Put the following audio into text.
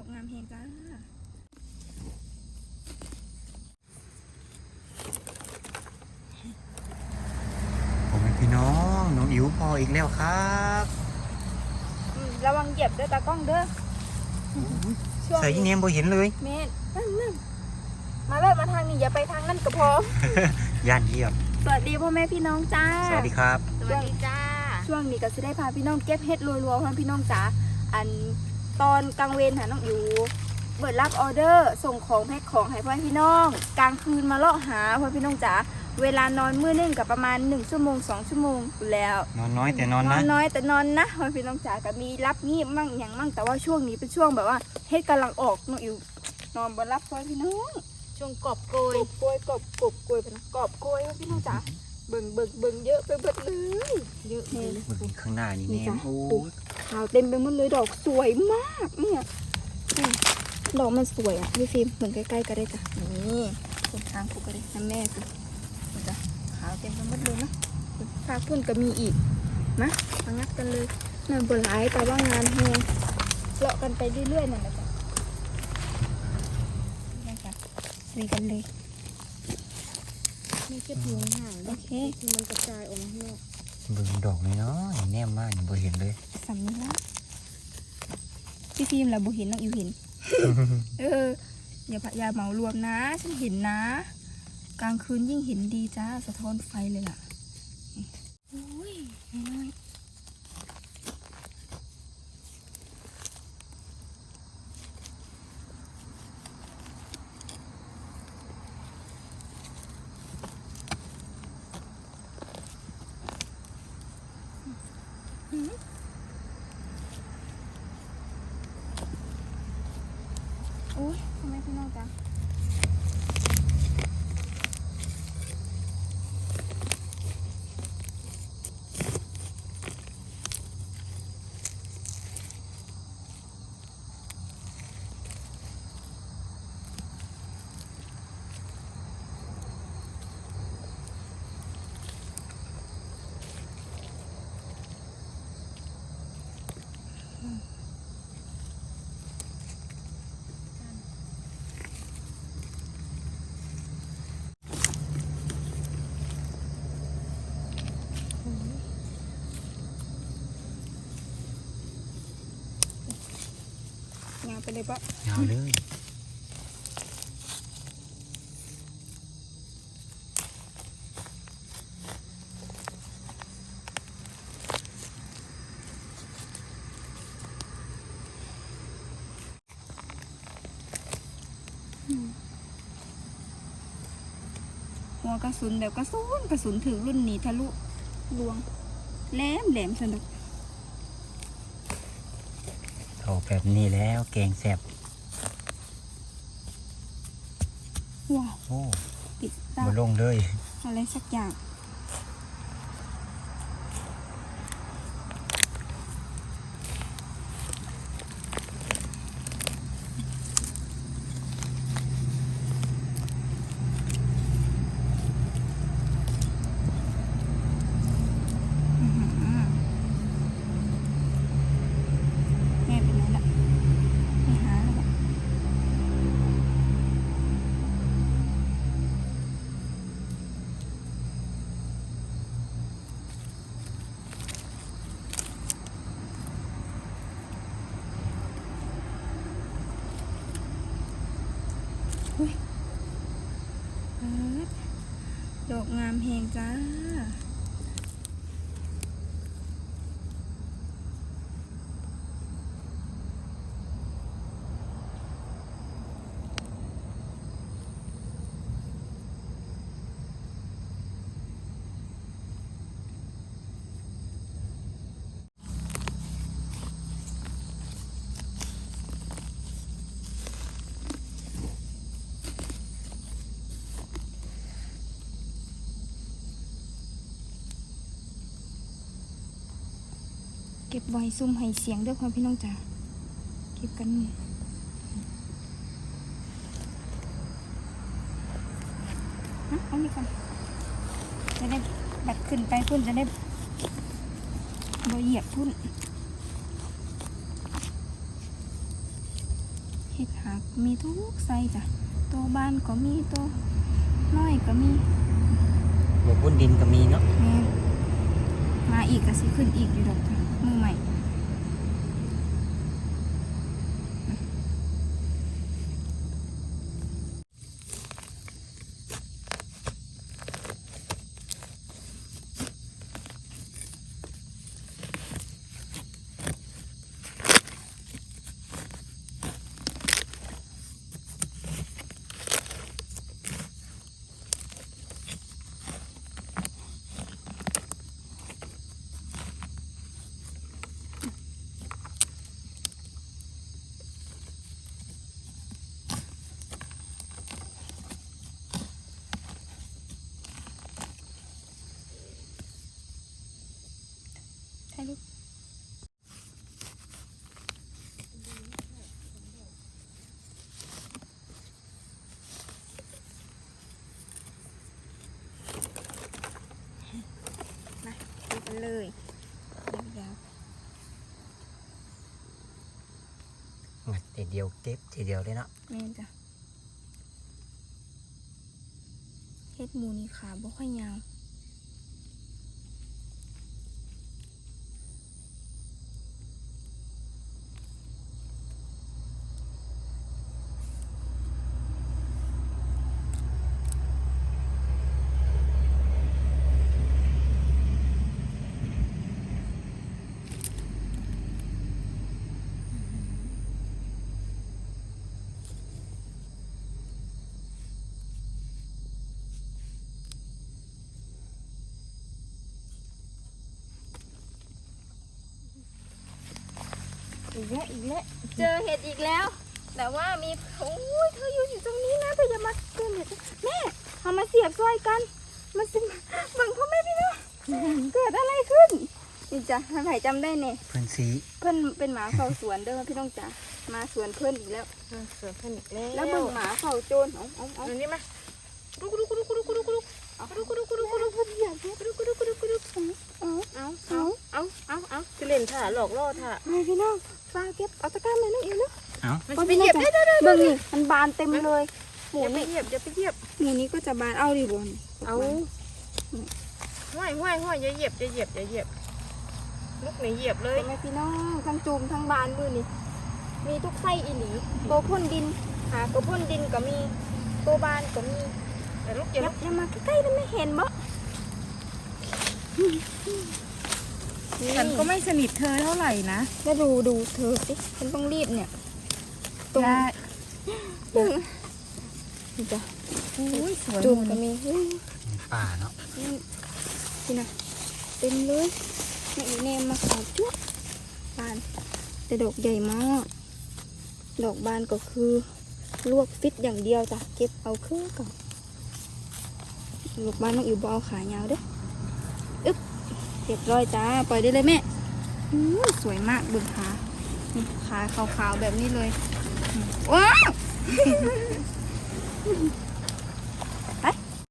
อกงามเฮงจ้าผมเป็นพี่น้อง น้องอิ๋วพออีกแล้วครับอืมระวังเหยียบเด้อตากล้องเด้อช่วงใส่ยี่เนียมบ่เห็นเลยเมนนั่นนั่นมาเลยมาทางนี้อย่าไปทางนั่นก็พอย่านเหยียบสวัสดีพ่อแม่พี่น้องจ้า สวัสดีครับ สวัสดีจ้า ช่วงนี้ก็จะได้พาพี่น้องเก็บเห็ดรัวๆพ่อพี่น้องจ๋าอัน ตอนกลางเวรหาน้องอยู่เปิดรับออเดอร์ส่งของแพ็คของให้พ่อพี่น้อง กลางคืนมาเลาะหาพ่อพี่น้องจ๋าเวลานอนมื้อหนึงกับประมาณ 1 ชั่วโมง 2 ชั่วโมงอยู่แล้ว นอนน้อยแต่นอนนอนะนน้อยแต่นอนนะพ่อพี่น้องจ๋าก็มีรับงีบมั่งอย่างมั่งแต่ว่าช่วงนี้เป็นช่วงแบบว่าเฮ็ดกำลังออกน้องอยู่นอนบนรับพ่อพี่น้องช่วงกอบโกกยบกล้วยกบกบกล้วยไปนะกอบกล้วยพ่อพี่น้องจ๋า เบิ่งเบิ่งเบิ่งเยอะไปเบิดเลย เยอะนี่เบิ่งข้างหน้านี่นี่แนจ้ะมโอ้ยขาวเต็มไปหมดเลยดอกสวยมากเนี่ยอืมดอกมันสวยอะพี่ฟิล์มเหมือนใกล้ๆก็ได้จ้ะนี่ตรงทางกูก็ได้นะแม่สินี่จ้ะขาวเต็มไปหมดเลยนะภาคพุ่นก็มีอีกนะมางัดกันเลยนั่นบนหลายแต่ว่างานแฮงเลาะกันไปเรื่อยๆนั่นแหละจ้ะนี่จ้ะลุยกันเลย ไม่เก็บหัวห่างโอเคคือมันกระจายออกมาข้างนอกเบิ่งดอกนี่เนาะแนมมากนี่บ่เห็นเลยสำนี้ละพี่ฟิล์มละบุเห็นน้องอิวเห็น เอออย่าพะอย่าเหมารวมนะ ฉันเห็นนะ กลางคืนยิ่งเห็นดีจ้าสะท้อนไฟเลยล่ะโอ้ยน้อยๆหืม โอ้ยทำไเลยปะยาวเลยหัวกระสุนแบบกระสุนกระสุนถึงรุ่นนี้ทะลุลวงแหลมแหลมสนุก เอาแบบนี้แล้วแกงแซ่บว้าวโอ้ติดตาบ่ลงเลยอะไรสักอย่างามแหงจ้า เก็ บไว้ซุ่มให้เสียงด้วยความพี่น้องจ๋าเก็บกันฮะเอานี่ก่อนจะได้บัดขึ้นไปพุ่นจะได้บ่เหยียบพุ่นเห็ดหักมีทุกไซส์จ้ะตัวบ้านก็มีตัวน้อยก็มีบวบุ้นดินก็มีเนาะแม่นมาอีกก็สิขึ้นอีกอยู่ดอกจ้ะ มือ กันเลยยาวงัดทีเดียวเก็บทีเดียวเลยเนาะๆแม่นจ้ะเฮ็ดหมูนี่ขาบ่ค่อยยาว อีกแล้วอีกแล้วเจอเห็ดอีกแล้ว แต่ว่ามีโอ้ยเธออยู่อยู่ตรงนี้นะเธออย่ามาเกินเห็ดแม่เอามาเสียบซอยกันมาสิบังพ่อแม่พี่น้องเกิดอะไรขึ้นนี่จ้ะท่านไผ่จำได้เนี่ยเพื่อนสีเพื่อนเป็นหมาเฝ้าสวนเด้อพี่น้องจ๋ามาสวนเพื่อนอีกแล้วเสือผนิกแล้วแล้วเบิ่งหมาเฝ้าโจรเอาเอาเอาอันนี้มากุดุกุดุกุดุกุดุกุดุกุดุเอากุดุกุดุกุดุกุดุอย่าเฮ็ดกุดุกุดุกุดุกุดุเอาเอาเอาเอาเอาเอาจะเล่นถ่าหลอกล่อถ่าไม่พี่น้อง ฟ้าเก็บเอาตะกร้ามาน้องอิวเนาะเอ้ามันจะไปเหยียบได้ได้ได้เบิ่งนี่มันบานเต็มเลยหมูอย่าไปนี่เหยียบอย่าไปเหยียบหมูนี้ก็จะบานเอาดิบนเอาห้อยห้อยห้อยอย่าเหยียบอย่าเหยียบอย่าเหยียบลูกไหนเหยียบเลยเป็นไงพี่น้องทั้งจูมทั้งบานมือนี่มีทุกไส้อีหลีตัวพ่นดินหาตัวพ่นดินก็มีตัวบานก็มีแต่ลูกออย่าย่าลูกอย่ามาใกล้ๆนะไม่เห็นบ่ ฉันก็ไม่สนิทเธอเท่าไหร่นะแล้วดูดูเธอสิฉันต้องรีบเนี่ยตรงได้นี่จ้ะอุ้ยสวยจูมหมก็ดมีอุ้ยป่าเนาะนี่นี่นะเต็มเลยนี่อีเนมมาขาวจุ๊บานแต่ดอกใหญ่มาก ดอกบานก็คือ ลวกฟิตอย่างเดียวจ้ะเก็บเอาเครื่องก่อนลูกบ้านน้องอิ๋วบเอาขายาวเด้ออึ๊บ เรียบร้อยจ้า ปล่อยได้เลยแม่สวยมากเบิ่งขาขาขาวๆแบบนี้เลยว้าว